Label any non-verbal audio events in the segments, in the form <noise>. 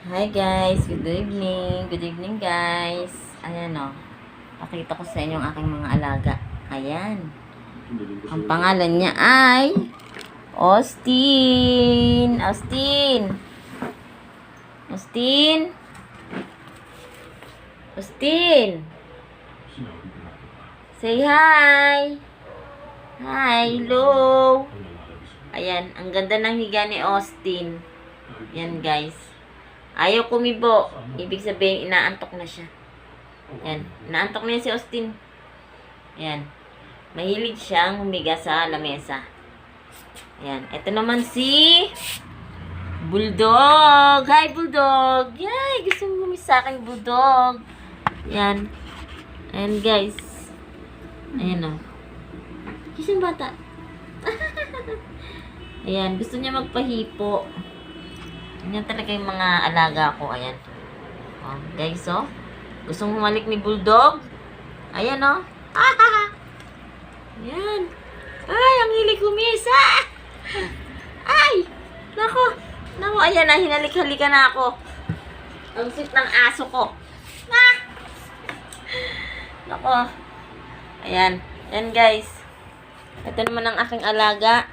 Hi guys, good evening. Good evening guys. Ayan o. Pakita ko sa inyo ang aking mga alaga. Ayan. Ang pangalan niya ay Austin. Austin. Austin. Austin. Say hi. Hi, hello. Ayan, ang ganda ng higa ni Austin. Yan guys. Ayaw kumibo. Ibig sabihin, inaantok na siya. Yan. Inaantok na yan si Austin. Yan. Mahilig siyang humiga sa lamesa. Yan. Ito naman si Bulldog. Hi, Bulldog. Yay! Gusto mo gumis sa akin, Bulldog. Yan. Ayan, guys. Ayan o. Kasi yung bata. <laughs> Ayan. Gusto niya magpahipo. Yan talaga yung mga alaga ko. Ayan. Oh, guys, oh. Gustong humalik ni Bulldog. Ayan, oh. Ah! <laughs> Ayan. Ay, ang hilig kumisa. <laughs> Ay! Nako. Nako, ayan na. Hinalik-halika na ako. Ang sweet ng aso ko. Ah! <laughs> Nako. Ayan. Ayan, guys. Ito naman ang aking alaga.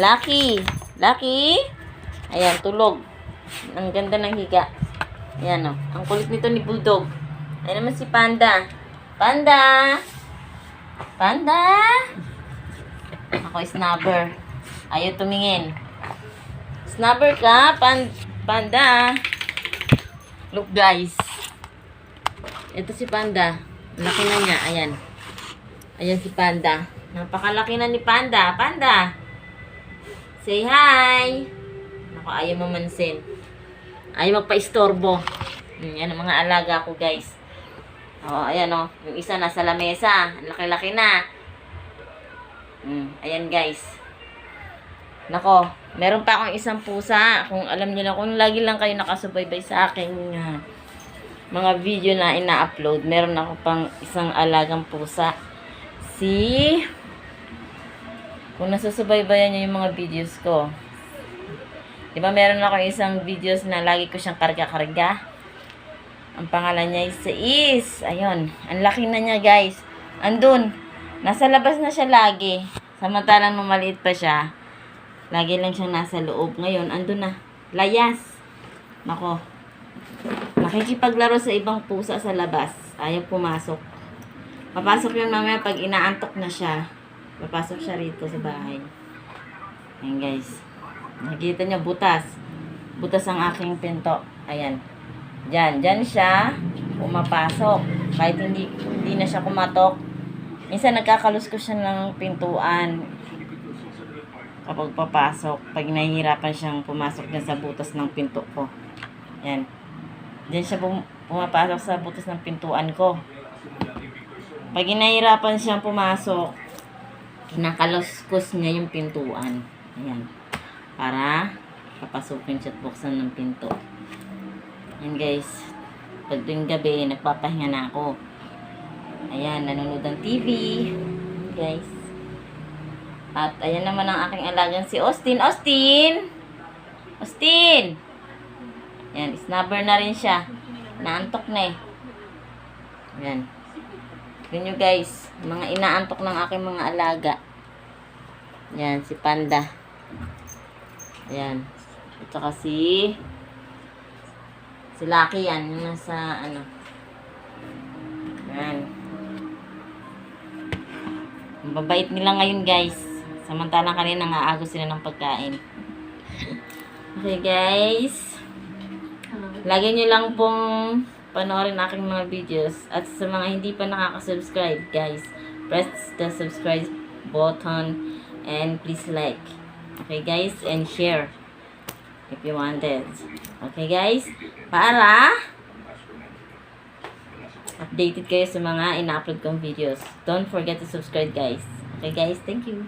Lucky. Lucky. Ayan, tulog. Ang ganda ng higa. Ayan, oh. Ang kulit nito ni Bulldog. Ayan naman si Panda. Panda! Panda! Ako snubber. Ayaw tumingin. Snubber ka, pan Panda. Look, guys. Ito si Panda. Laki na niya. Ayan. Ayan si Panda. Napakalaki na ni Panda. Panda! Say hi! Ako, ayaw mamansin. Ayaw magpa-istorbo. Hmm, yan ang mga alaga ko, guys. Oh, ayan oh. Yung isa nasa lamesa. Ang laki-laki na. Hmm, ayan, guys. Nako, meron pa akong isang pusa. Kung alam niyo na, kung lagi lang kayo nakasubaybay sa aking ah, mga video na ina-upload, meron ako pang isang alagang pusa. Si... Kung nasusubaybayan niyo yung mga videos ko, Di ba meron ako isang videos na lagi ko siyang karga-karga? Ang pangalan niya is Is. Ayun. Ang laki na niya, guys. Andun. Nasa labas na siya lagi. Samantalang nung maliit pa siya, lagi lang siyang nasa loob. Ngayon, andun na. Layas. Nako. Nakikipaglaro sa ibang pusa sa labas. Ayaw pumasok. Papasok yun mamaya pag inaantok na siya. Papasok siya rito sa bahay. Ayan, guys. Nakikita niyo butas. Butas ang aking pinto. Ayan. Diyan. Diyan siya pumapasok. Kahit hindi, hindi na siya kumatok. Minsan nagkakaluskos siya ng pintuan kapag papasok. Pag nahihirapan siyang pumasok dyan sa butas ng pinto ko. Ayan. Diyan siya pum- pumapasok sa butas ng pintuan ko. Pag nahihirapan siyang pumasok, kinakaluskos niya yung pintuan. Ayan para papasukin siya at buksan ng pinto. Yan guys. Pag tuwing gabi, nagpapahinga na ako. Ayan, nanonood ng TV. Guys. At ayan naman ang aking alagang si Austin. Austin! Austin! Yan, snubber na rin siya. Naantok na eh. Yan. Yun nyo guys. Mga inaantok ng aking mga alaga. Yan, si Panda. Ayan. At saka si si Lucky yan. Yung nasa ano. Ayan. Ang babait nila ngayon guys. Samantalang kanina nang sila ng pagkain. <laughs> Okay guys. Lagi nyo lang pong panoorin aking mga videos. At sa mga hindi pa nakaka-subscribe guys, press the subscribe button and please like. Okay guys, and share if you wanted. Okay guys, para updated kayo sa mga ina-upload kong videos. Don't forget to subscribe guys. Okay guys, thank you.